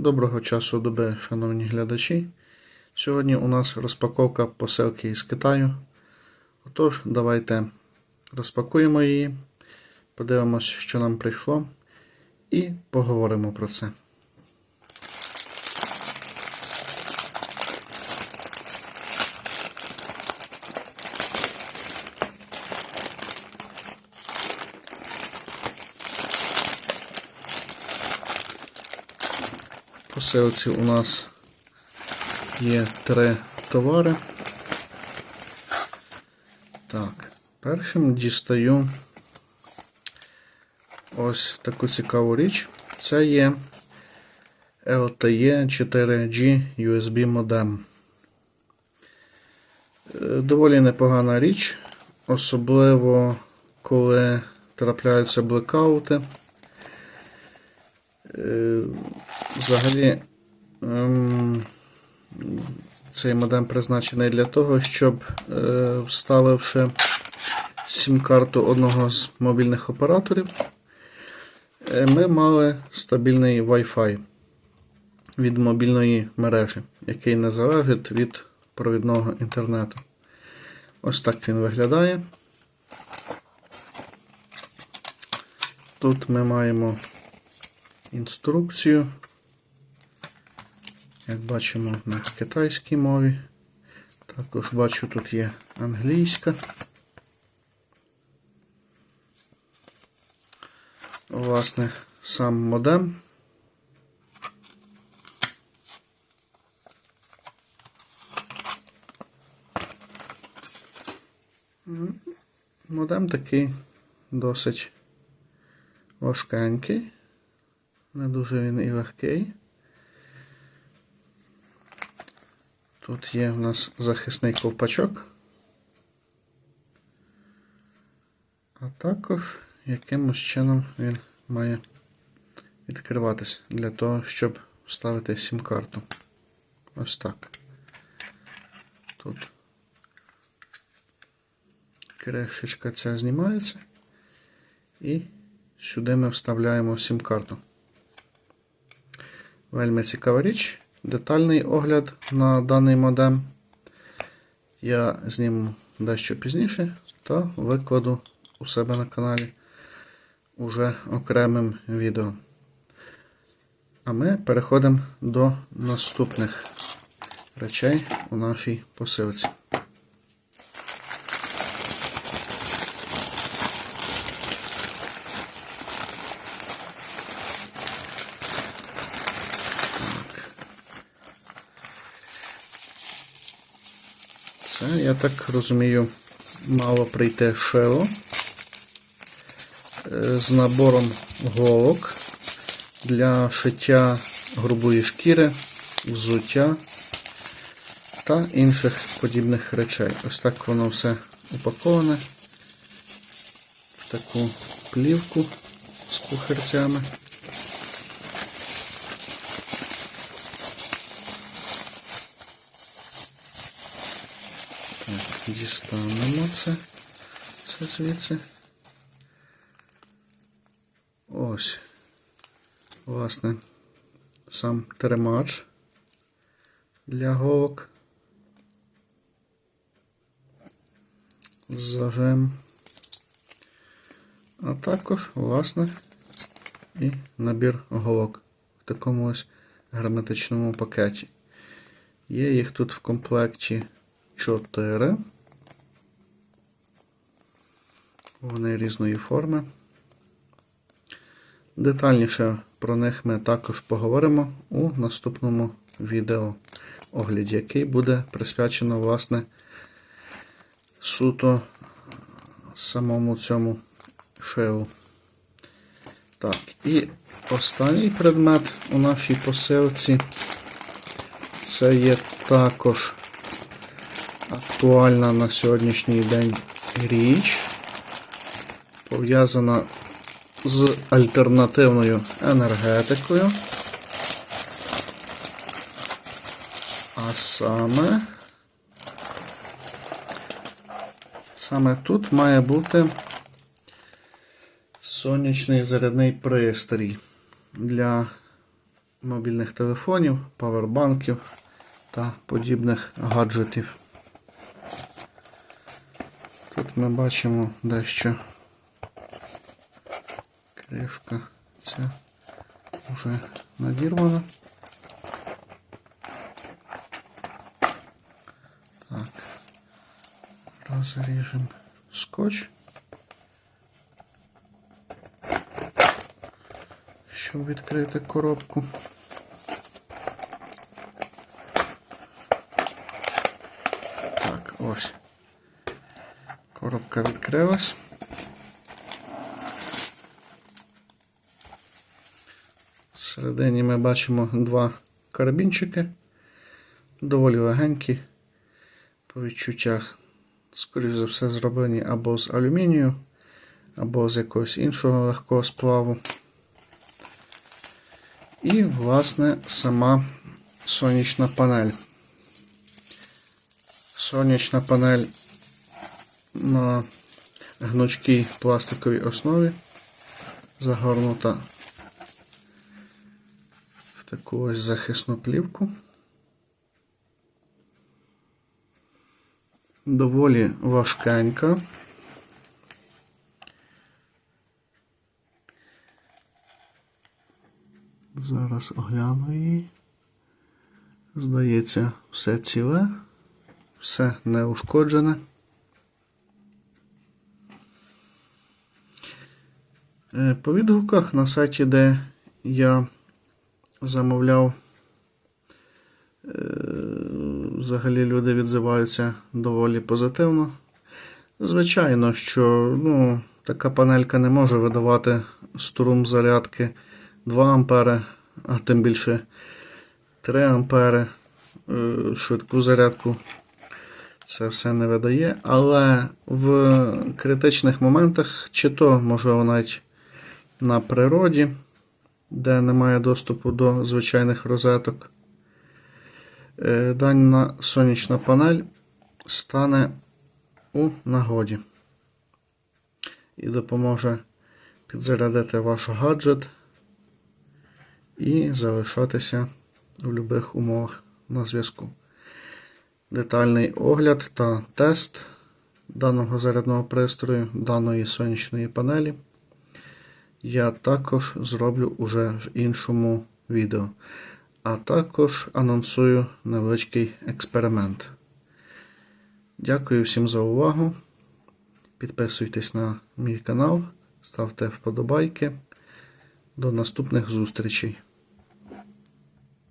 Доброго часу доби, шановні глядачі. Сьогодні у нас розпаковка посилки із Китаю. Отож, давайте розпакуємо її, подивимось, що нам прийшло, і поговоримо про це. В посилці у нас є три товари. Так, першим дістаю ось таку цікаву річ. Це є LTE 4G USB модем. Е, Доволі непогана річ, особливо коли трапляються блекаути. Е, Взагалі, ем, цей модем призначений для того, щоб е, вставивши сім-карту одного з мобільних операторів, е, ми мали стабільний Wi-Fi від мобільної мережі, який не залежить від провідного інтернету. Ось так він виглядає. Тут ми маємо інструкцію. Як бачимо на китайській мові. Також бачу, тут є англійська. Власне, сам модем. Модем такий досить важкенький, не дуже він і легкий. Тут є в нас захисний ковпачок, а також якимось чином він має відкриватися для того, щоб вставити сім-карту. Ось так. Тут кришечка ця знімається, і сюди ми вставляємо сім-карту. Вельми цікава річ детальний огляд на даний модем я зніму дещо пізніше та викладу у себе на каналі уже окремим відео. А ми переходимо до наступних речей у нашій посилці. Це, я так розумію, мало прийти шило е, з набором голок для шиття грубої шкіри, взуття та інших подібних речей. Ось так воно все упаковане в таку плівку з кухарцями. Дістанемо це, це звідси. Ось, власне, сам тримач для голок. Зажим. А також, власне, і набір голок в такому ось герметичному пакеті. Є їх тут в комплекті 4. Вони різної форми. Детальніше про них ми також поговоримо у наступному відео огляді, який буде присвячено, власне, суто самому цьому шею. Так, і останній предмет у нашій посилці це є також актуальна на сьогоднішній день річ, пов'язана з альтернативною енергетикою. А саме, саме тут має бути сонячний зарядний пристрій для мобільних телефонів, павербанків та подібних гаджетів. Тут ми бачимо дещо кришка ця вже надірвана. Так, розріжемо скотч. Щоб відкрити коробку. Так, ось. Коробка відкрилась. Всередині ми бачимо два карабінчики. Доволі легенькі. По відчуттях, скоріш за все, зроблені або з алюмінію, або з якогось іншого легкого сплаву. І, власне, сама сонячна панель. Сонячна панель на гнучкій пластиковій основі загорнута в таку ось захисну плівку. Доволі важкенька. Зараз огляну її. Здається, все ціле, все неушкоджене. По відгуках на сайті, де я замовляв, е, взагалі люди відзиваються доволі позитивно. Звичайно, що ну, така панелька не може видавати струм зарядки 2 ампери, а тим більше 3 ампери е, швидку зарядку. Це все не видає, але в критичних моментах, чи то можливо навіть на природі, де немає доступу до звичайних розеток, е, дана сонячна панель стане у нагоді і допоможе підзарядити ваш гаджет і залишатися в будь-яких умовах на зв'язку. Детальний огляд та тест даного зарядного пристрою, даної сонячної панелі я також зроблю уже в іншому відео. А також анонсую невеличкий експеримент. Дякую всім за увагу. Підписуйтесь на мій канал, ставте вподобайки. До наступних зустрічей.